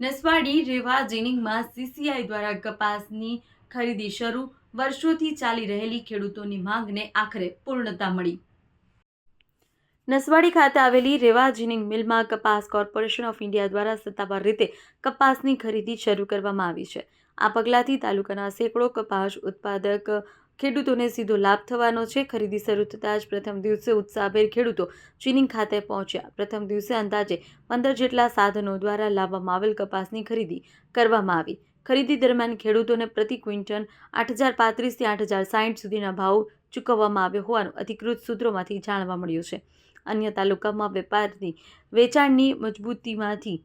નસવાડી રેવા જીનિંગમાં CCI દ્વારા કપાસની ખરીદી શરૂ, વર્ષોથી ચાલી રહેલી ખેડૂતોની માંગને આખરે પૂર્ણતા મળી. નસવાડી ખાતે આવેલી રેવા જીનિંગ મિલમાં કપાસ કોર્પોરેશન ઓફ ઇન્ડિયા દ્વારા સત્તાવાર રીતે કપાસની ખરીદી શરૂ કરવામાં આવી છે. આ પગલાંથી તાલુકાના સેંકડો કપાસ ઉત્પાદક ખેડૂતોને સીધો લાભ થવાનો છે. ખરીદી શરૂ થતાં જ પ્રથમ દિવસે ઉત્સાહભેર ખેડૂતો ચીનિંગ ખાતે પહોંચ્યા. પ્રથમ દિવસે અંદાજે પંદર જેટલા સાધનો દ્વારા લાવવામાં આવેલ કપાસની ખરીદી કરવામાં આવી. ખરીદી દરમિયાન ખેડૂતોને પ્રતિ ક્વિન્ટલ આઠ હજાર પાંત્રીસથી આઠ હજાર સાઠ સુધીના ભાવ ચૂકવવામાં આવ્યો હોવાનું અધિકૃત સૂત્રોમાંથી જાણવા મળ્યું છે. અન્ય તાલુકામાં વેપારની વેચાણની મજબૂતીમાંથી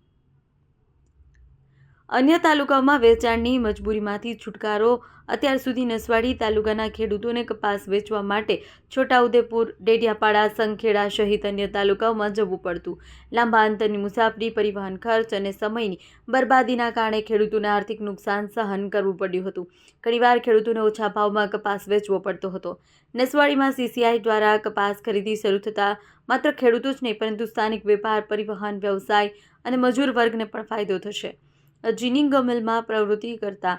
અન્ય તાલુકાઓમાં વેચાણની મજબૂરીમાંથી છુટકારો. અત્યાર સુધી નસવાડી તાલુકાના ખેડૂતોને કપાસ વેચવા માટે છોટાઉદેપુર, ડેડિયાપાડા, સંખેડા સહિત અન્ય તાલુકાઓમાં જવું પડતું. લાંબા અંતરની મુસાફરી, પરિવહન ખર્ચ અને સમયની બરબાદીના કારણે ખેડૂતોને આર્થિક નુકસાન સહન કરવું પડ્યું હતું. ઘણીવાર ખેડૂતોને ઓછા ભાવમાં કપાસ વેચવો પડતો હતો. નસવાડીમાં સીસીઆઈ દ્વારા કપાસ ખરીદી શરૂ થતાં માત્ર ખેડૂતો જ નહીં, પરંતુ સ્થાનિક વેપાર, પરિવહન, વ્યવસાય અને મજૂર વર્ગને પણ ફાયદો થશે. જીનિંગ મિલમાં પ્રવૃત્તિ કરતા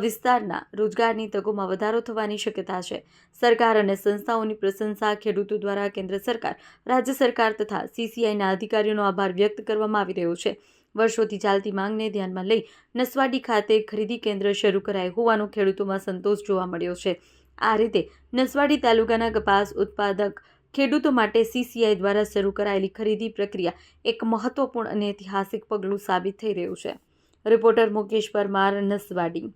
વિસ્તારના રોજગારની તકોમાં વધારો થવાની શક્યતા છે. સરકાર અને સંસ્થાઓની પ્રશંસા ખેડૂતો દ્વારા કેન્દ્ર સરકાર, રાજ્ય સરકાર તથા સીસીઆઈના અધિકારીઓનો આભાર વ્યક્ત કરવામાં આવી રહ્યો છે. વર્ષોથી ચાલતી માંગને ધ્યાનમાં લઈ નસવાડી ખાતે ખરીદી કેન્દ્ર શરૂ કરાય હોવાનો ખેડૂતોમાં સંતોષ જોવા મળ્યો છે. આ રીતે નસવાડી તાલુકાના કપાસ ઉત્પાદક ખેડૂતો માટે સીસીઆઈ દ્વારા શરૂ કરાયેલી ખરીદી પ્રક્રિયા એક મહત્વપૂર્ણ અને ઐતિહાસિક પગલું સાબિત થઈ રહ્યું છે. રિપોર્ટર મુકેશ પરમાર નસવાડી